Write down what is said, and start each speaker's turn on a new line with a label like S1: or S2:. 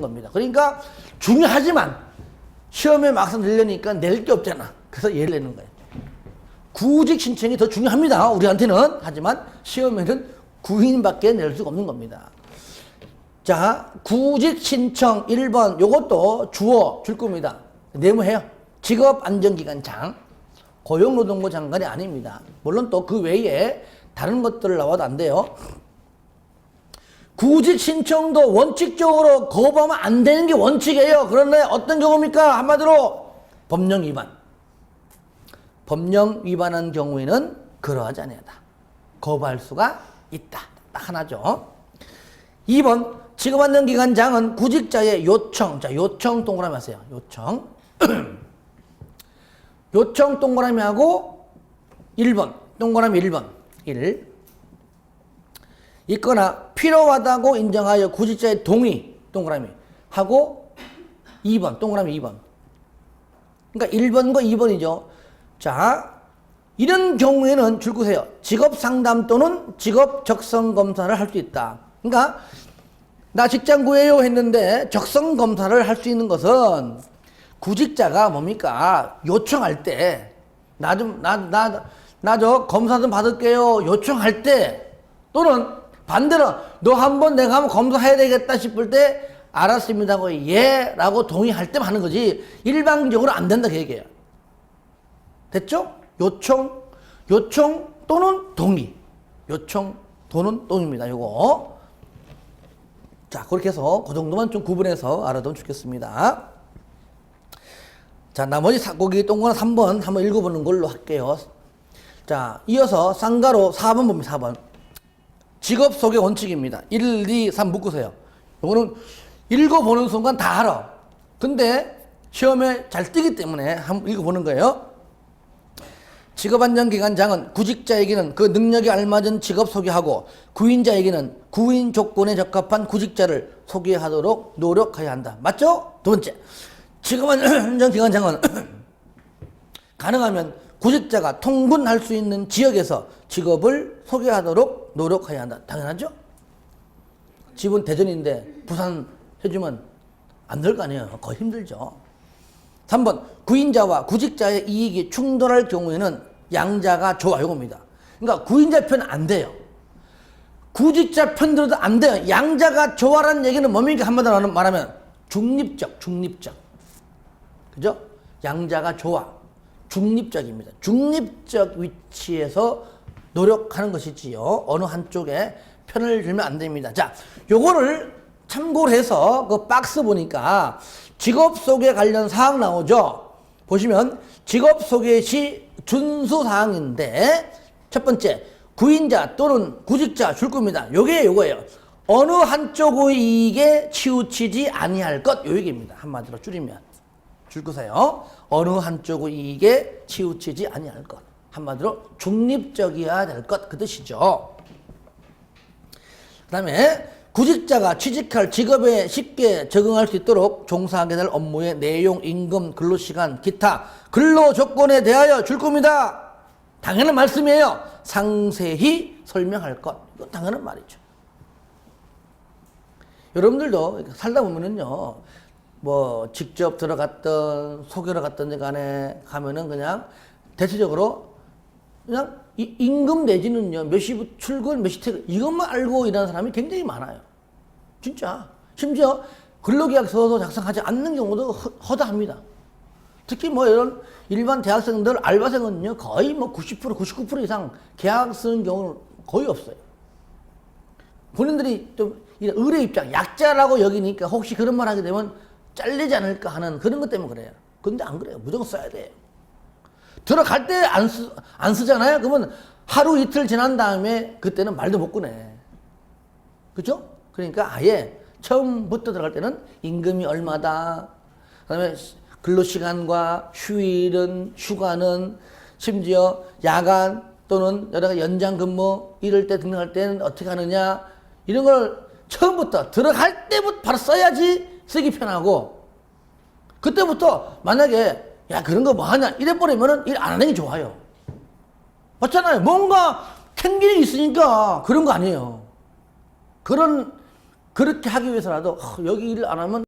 S1: 겁니다. 그러니까 중요하지만 시험에 막상 들려니까 낼 게 없잖아. 그래서 얘를 내는 거예요. 구직 신청이 더 중요합니다. 우리한테는. 하지만 시험에는 구인밖에 낼 수가 없는 겁니다. 자, 구직 신청 1번 요것도 주어 줄 겁니다. 네모해요. 직업 안정기관장. 고용노동부 장관이 아닙니다. 물론 또 그 외에 다른 것들 나와도 안 돼요. 구직 신청도 원칙적으로 거부하면 안 되는 게 원칙이에요. 그런데 어떤 경우입니까? 한마디로 법령 위반. 법령 위반한 경우에는 그러하지 아니하다. 거부할 수가 있다. 딱 하나죠. 2번 직업안정기관장은 구직자의 요청. 자, 요청 동그라미 하세요. 요청. 요청 동그라미 하고 1번. 동그라미 1번. 1. 있거나 필요하다고 인정하여 구직자의 동의 동그라미 하고 2번 동그라미 2번. 그러니까 1번과 2번이죠. 자 이런 경우에는 줄거세요. 직업 상담 또는 직업 적성 검사를 할 수 있다. 그러니까 나 직장 구해요 했는데 적성 검사를 할 수 있는 것은 구직자가 뭡니까? 요청할 때 나 좀 나 나 나 저 검사 좀 받을게요. 요청할 때 또는 반대로 너 한번 내가 한번 검사해야 되겠다 싶을 때 알았습니다 고 예라고 동의할 때만 하는 거지 일반적으로 안 된다 그 얘기예요. 됐죠? 요청 요청 또는 동의 요청 또는 동의입니다. 요거 자 그렇게 해서 그 정도만 좀 구분해서 알아두면 좋겠습니다. 자 나머지 사, 거기 동그란 3번 한번 읽어보는 걸로 할게요. 자 이어서 쌍가로 4번 봅니다. 4번 직업 소개 원칙입니다. 1, 2, 3 묶으세요. 요거는 읽어보는 순간 다 알아. 근데 시험에 잘 뜨기 때문에 한번 읽어보는 거예요. 직업안정기관장은 구직자에게는 그 능력에 알맞은 직업 소개하고 구인자에게는 구인 조건에 적합한 구직자를 소개하도록 노력해야 한다. 맞죠? 두 번째, 직업안정기관장은 가능하면 구직자가 통근할 수 있는 지역에서 직업을 소개하도록 노력해야 한다. 당연하죠? 집은 대전인데 부산 해주면 안 될 거 아니에요. 거의 힘들죠. 3번 구인자와 구직자의 이익이 충돌할 경우에는 양자가 좋아 요겁니다. 그러니까 구인자 편 안 돼요. 구직자 편 들어도 안 돼요. 양자가 좋아라는 얘기는 뭡니까? 한마디로 말하면 중립적, 중립적. 그죠? 양자가 좋아. 중립적입니다. 중립적 위치에서 노력하는 것이지요. 어느 한쪽에 편을 들면 안 됩니다. 자, 요거를 참고를 해서 그 박스 보니까 직업 소개 관련 사항 나오죠. 보시면 직업 소개 시 준수 사항인데 첫 번째 구인자 또는 구직자 줄 겁니다. 요게 요거예요. 어느 한쪽의 이익에 치우치지 아니할 것 요 얘기입니다. 한마디로 줄이면 줄 거세요. 어느 한쪽의 이익에 치우치지 아니할 것. 한마디로 중립적이어야 될 것 그 뜻이죠. 그 다음에 구직자가 취직할 직업에 쉽게 적응할 수 있도록 종사하게 될 업무의 내용, 임금, 근로시간, 기타 근로 조건에 대하여 줄 겁니다. 당연한 말씀이에요. 상세히 설명할 것. 이거 당연한 말이죠. 여러분들도 살다 보면은요, 뭐 직접 들어갔던 소개로 갔던 간에 가면은 그냥 대체적으로 그냥 이 임금 내지는요 몇 시부터 출근 몇 시 퇴근 이것만 알고 일하는 사람이 굉장히 많아요. 진짜 심지어 근로계약서도 작성하지 않는 경우도 허, 허다합니다. 특히 뭐 이런 일반 대학생들 알바생은요 거의 뭐 90% 99% 이상 계약 쓰는 경우는 거의 없어요. 본인들이 좀 의뢰 입장 약자라고 여기니까 혹시 그런 말 하게 되면 잘리지 않을까 하는 그런 것 때문에 그래요. 근데 안 그래요. 무조건 써야 돼요. 들어갈 때 안 쓰, 안 쓰잖아요? 그러면 하루 이틀 지난 다음에 그때는 말도 못 꺼내. 그죠? 그러니까 아예 처음부터 들어갈 때는 임금이 얼마다, 그 다음에 근로시간과 휴일은, 휴가는, 심지어 야간 또는 여러 가지 연장 근무, 이럴 때 등록할 때는 어떻게 하느냐, 이런 걸 처음부터 들어갈 때부터 바로 써야지 쓰기 편하고, 그때부터 만약에 야 그런 거 뭐 하냐 이래 버리면은 일 안 하는 게 좋아요. 맞잖아요. 뭔가 캥기는 있으니까 그런 거 아니에요. 그런 그렇게 하기 위해서라도 어, 여기 일을 안 하면